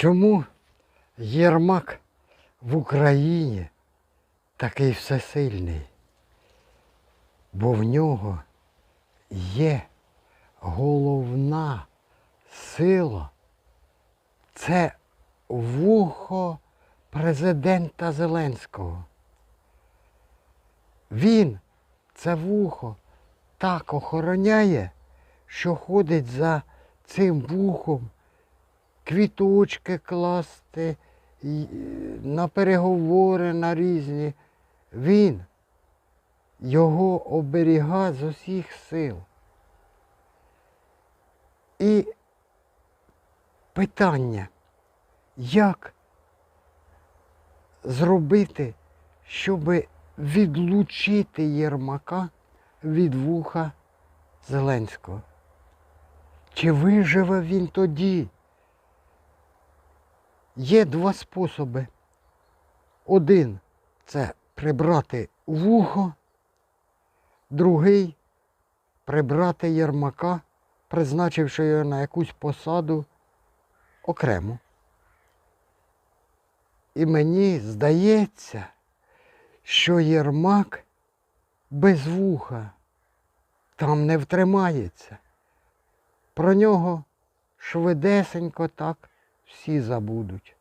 Чому Єрмак в Україні такий всесильний? Бо в нього є головна сила. Це вухо президента Зеленського. Він це вухо так охороняє, що ходить за цим вухом квіточки класти на переговори на різні. Він його оберіга з усіх сил. І питання, як зробити, щоб відлучити Єрмака від вуха Зеленського? Чи виживе він тоді? Є два способи. Один це прибрати вухо, другий прибрати Єрмака, призначивши його на якусь посаду окремо. І мені здається, що Єрмак без вуха там не втримається. Про нього швидесенько так всі забудуть.